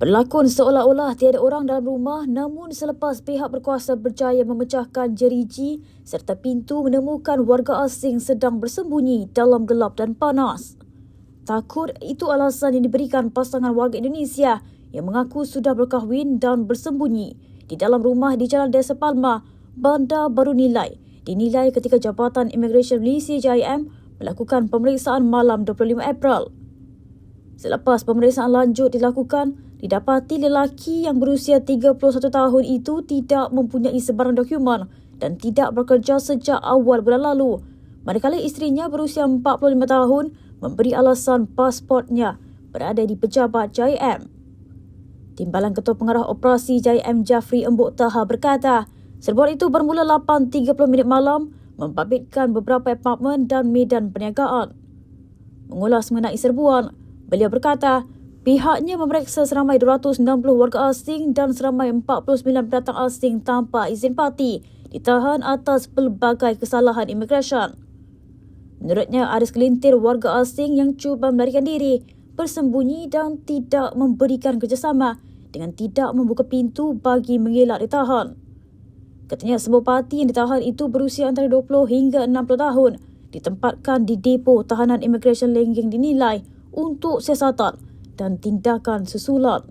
Berlakon seolah-olah tiada orang dalam rumah namun selepas pihak berkuasa berjaya memecahkan jeriji serta pintu menemukan warga asing sedang bersembunyi dalam gelap dan panas. Takut itu alasan yang diberikan pasangan warga Indonesia yang mengaku sudah berkahwin dan bersembunyi di dalam rumah di Jalan Desa Palma, Bandar Baru Nilai, dinilai ketika Jabatan Imigresen Malaysia JIM melakukan pemeriksaan malam 25 April. Selepas pemeriksaan lanjut dilakukan, didapati lelaki yang berusia 31 tahun itu tidak mempunyai sebarang dokumen dan tidak bekerja sejak awal bulan lalu. Manakala isterinya berusia 45 tahun memberi alasan pasportnya berada di pejabat JM. Timbalan Ketua Pengarah Operasi JM Jafri Embok Taha berkata, serbuan itu bermula 8.30 minit malam membabitkan beberapa apartmen dan medan perniagaan. Mengulas mengenai serbuan, Beliau berkata, pihaknya memeriksa seramai 260 warga asing dan seramai 49 pendatang asing tanpa izin parti ditahan atas pelbagai kesalahan imigresen. Menurutnya, ada segelintir warga asing yang cuba melarikan diri, bersembunyi dan tidak memberikan kerjasama dengan tidak membuka pintu bagi mengelak ditahan. Katanya sebuah parti yang ditahan itu berusia antara 20 hingga 60 tahun ditempatkan di depo tahanan imigresen Lenggeng dinilai untuk siasatan dan tindakan susulan.